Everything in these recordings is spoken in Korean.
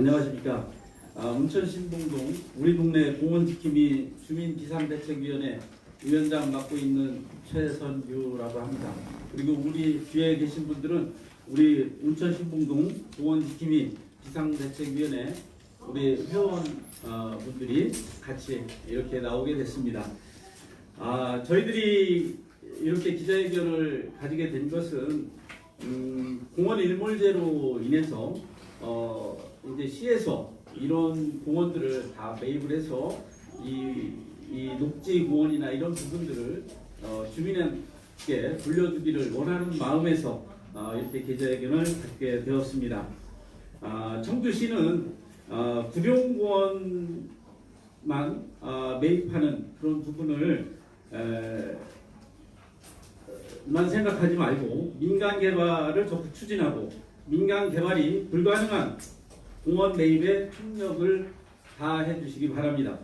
안녕하십니까. 아, 운천 신봉동 우리 동네 공원 지킴이 주민 비상대책위원회 위원장 맡고 있는 최선유라고 합니다. 그리고 우리 뒤에 계신 분들은 우리 운천 신봉동 공원 지킴이 비상대책위원회 우리 회원 어, 분들이 같이 이렇게 나오게 됐습니다. 아, 저희들이 이렇게 기자회견을 가지게 된 것은 음, 공원 일몰제로 인해서 어, 이제 시에서 이런 공원들을 다 매입을 해서 이, 이 녹지 공원이나 이런 부분들을 어, 주민에게 돌려주기를 원하는 마음에서 어, 이렇게 기자회견을 갖게 되었습니다. 아, 청주시는 어, 구룡공원만 어, 매입하는 그런 부분을 에, 만 생각하지 말고 민간 개발을 적극 추진하고 민간 개발이 불가능한 공원 매입에 협력을 다해 주시기 바랍니다.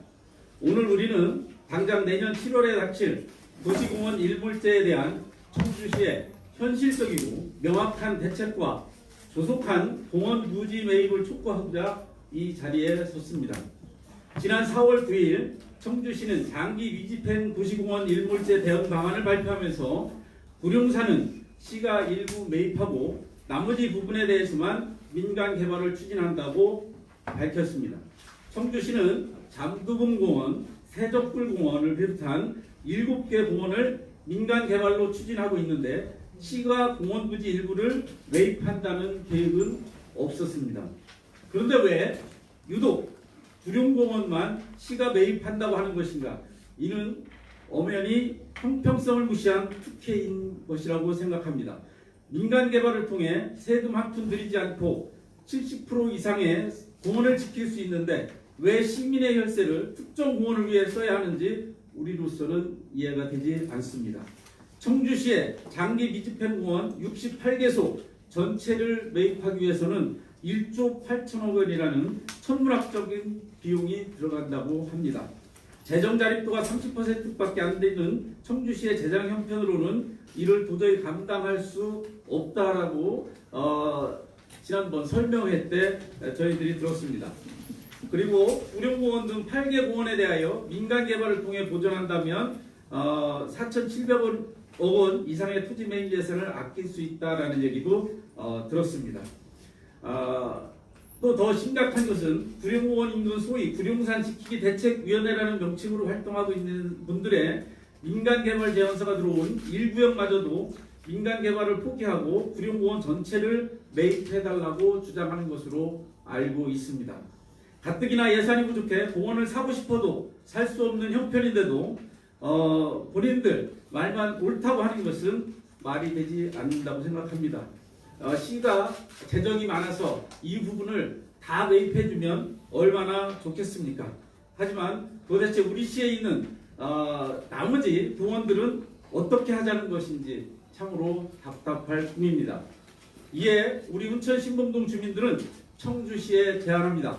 오늘 우리는 당장 내년 7월에 닥칠 도시공원 일몰제에 대한 청주시의 현실적이고 명확한 대책과 조속한 공원 부지 매입을 촉구하고자 이 자리에 섰습니다. 지난 4월 9일 청주시는 장기 위집행 도시공원 일몰제 대응 방안을 발표하면서 구룡산은 시가 일부 매입하고 나머지 부분에 대해서만 민간 개발을 추진한다고 밝혔습니다. 청주시는 잠두봉공원, 세적불공원을 비롯한 7개 공원을 민간 개발로 추진하고 있는데 시가 공원 부지 일부를 매입한다는 계획은 없었습니다. 그런데 왜 유독 구룡공원만 시가 매입한다고 하는 것인가? 이는 엄연히 형평성을 무시한 특혜인 것이라고 생각합니다. 민간 개발을 통해 세금 한 푼 들이지 않고 70% 이상의 공원을 지킬 수 있는데 왜 시민의 혈세를 특정 공원을 위해 써야 하는지 우리로서는 이해가 되지 않습니다. 청주시의 장기 미집행 공원 68개소 전체를 매입하기 위해서는 1조 8천억 원이라는 천문학적인 비용이 들어간다고 합니다. 재정 자립도가 30%밖에 안 되는 청주시의 재정 형편으로는 이를 도저히 감당할 수 없다라고 어, 지난번 설명회 때 저희들이 들었습니다. 그리고 우령공원 등 8개 공원에 대하여 민간 개발을 통해 보존한다면 어, 4,700억 원 이상의 토지 매입 예산을 아낄 수 있다라는 얘기도 어, 들었습니다. 아, 또 더 심각한 것은 구룡공원 인근 소위 구룡산 지키기 대책위원회라는 명칭으로 활동하고 있는 분들의 민간 개발 제안서가 들어온 1구역마저도 민간 개발을 포기하고 구룡공원 전체를 매입해달라고 주장하는 것으로 알고 있습니다. 가뜩이나 예산이 부족해 공원을 사고 싶어도 살 수 없는 형편인데도 어, 본인들 말만 옳다고 하는 것은 말이 되지 않는다고 생각합니다. 어, 시가 재정이 많아서 이 부분을 다 매입해주면 얼마나 좋겠습니까? 하지만 도대체 우리 시에 있는 어, 나머지 공원들은 어떻게 하자는 것인지 참으로 답답할 뿐입니다. 이에 우리 운천 신봉동 주민들은 청주시에 제안합니다.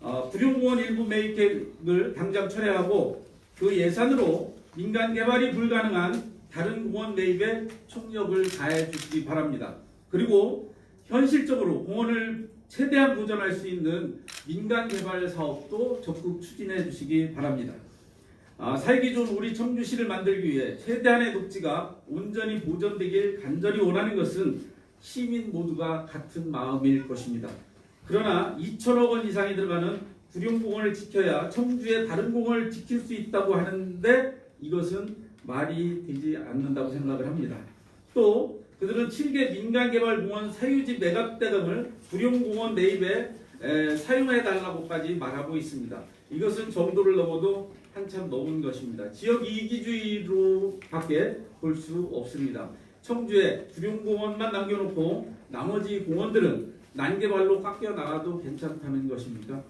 어, 구룡공원 일부 매입 계획을 당장 철회하고 그 예산으로 민간 개발이 불가능한 다른 공원 매입에 총력을 다해 주시기 바랍니다. 그리고 현실적으로 공원을 최대한 보존할 수 있는 민간 개발 사업도 적극 추진해 주시기 바랍니다. 아, 살기 좋은 우리 청주시를 만들기 위해 최대한의 녹지가 온전히 보존되길 간절히 원하는 것은 시민 모두가 같은 마음일 것입니다. 그러나 2천억 원 이상이 들어가는 구룡공원을 지켜야 청주의 다른 공원을 지킬 수 있다고 하는데 이것은 말이 되지 않는다고 생각을 합니다. 또 그들은 7개 민간개발공원 사유지 매각대 등을 구룡공원 매입에 에, 사용해달라고까지 말하고 있습니다. 이것은 정도를 넘어도 한참 넘은 것입니다. 지역 이기주의로 밖에 볼 수 없습니다. 청주에 구룡공원만 남겨놓고 나머지 공원들은 난개발로 깎여 나가도 괜찮다는 것입니까?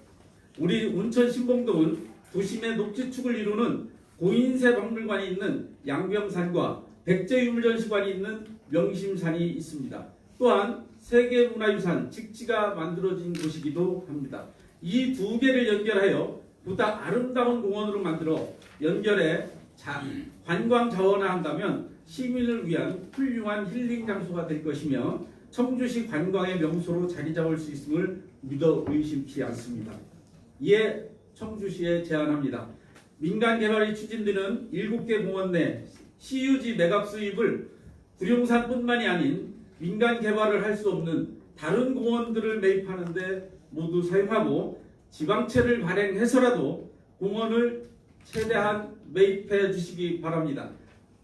우리 운천 신봉동은 도심의 녹지축을 이루는 고인세 박물관이 있는 양병산과 백제유물전시관이 있는 명심산이 있습니다. 또한 세계문화유산 직지가 만들어진 곳이기도 합니다. 이 두 개를 연결하여 보다 아름다운 공원으로 만들어 연결해 자, 관광 자원화한다면 시민을 위한 훌륭한 힐링 장소가 될 것이며 청주시 관광의 명소로 자리 잡을 수 있음을 믿어 의심치 않습니다. 이에 청주시에 제안합니다. 민간 개발이 추진되는 7개 공원 내 CUG 매각 수입을 구룡산뿐만이 아닌 민간 개발을 할 수 없는 다른 공원들을 매입하는데 모두 사용하고 지방채를 발행해서라도 공원을 최대한 매입해 주시기 바랍니다.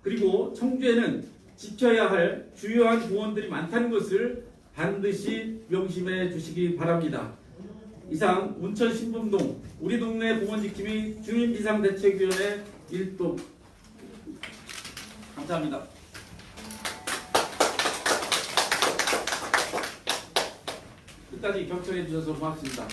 그리고 청주에는 지켜야 할 주요한 공원들이 많다는 것을 반드시 명심해 주시기 바랍니다. 이상 운천 신분동 우리 동네 공원 지킴이 주민비상대책위원회 일동 감사합니다. 끝까지 격청해 주셔서 고맙습니다.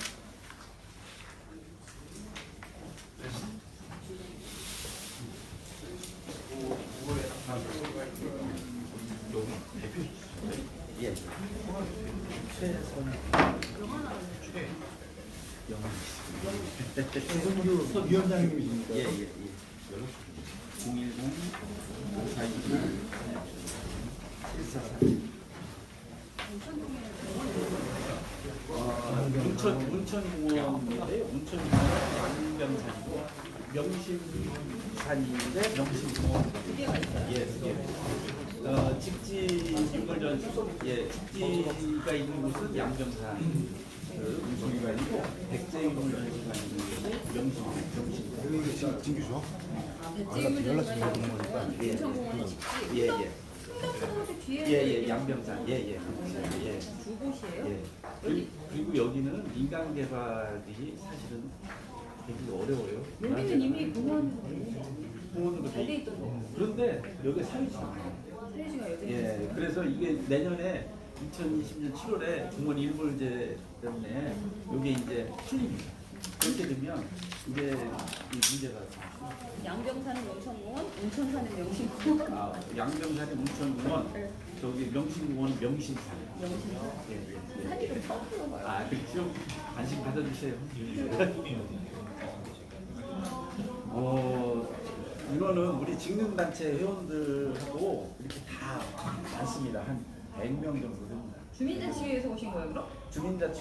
최선규 위원장님이십니까? 예, 예, 예. 010 042 1 4 3 온천공원인데 온천공원 양변산이고 명심산인데 명심공원 크게 가 있어요. 예, 예. 어, 직지 인물전 예, 직지가 있는 곳은 양변산. 음성이가 있고 백제 인물전 명심 명심. 진규죠? 백제 인물전 연락 주는 거니까. 예, 예. 예. 충남초등학교 뒤에 예, 예, 양병산. 예, 예. 예. 두 곳이에요? 예. 그리고, 그리고 여기는 민간 개발이 사실은 되게 어려워요. 여기는 이미 공원 공원으로 잘돼돼 있- 있던데. 그런데 여기 사유지가 많아요. 사례지가 여덟 예, 그래서 이게 내년에 2020년 7월에 공원 일몰제 때문에 이게 이제 풀립니다. 그렇게 되면 이게 이 문제가 양병산은 명천공원, 운천산은 명신공원. 아, 양병산이 운천공원, 네. 저기 명신공원 명신산. 명신공원. 예, 예. 사진 좀 처음 들어봐요. 아, 그렇죠. 관심 가져주세요. 어, 인원은 우리 직능단체 회원들하고 이렇게 다 많습니다. 한 100명 정도 됩니다. 주민자치회에서 오신 거예요, 그럼? 주민자치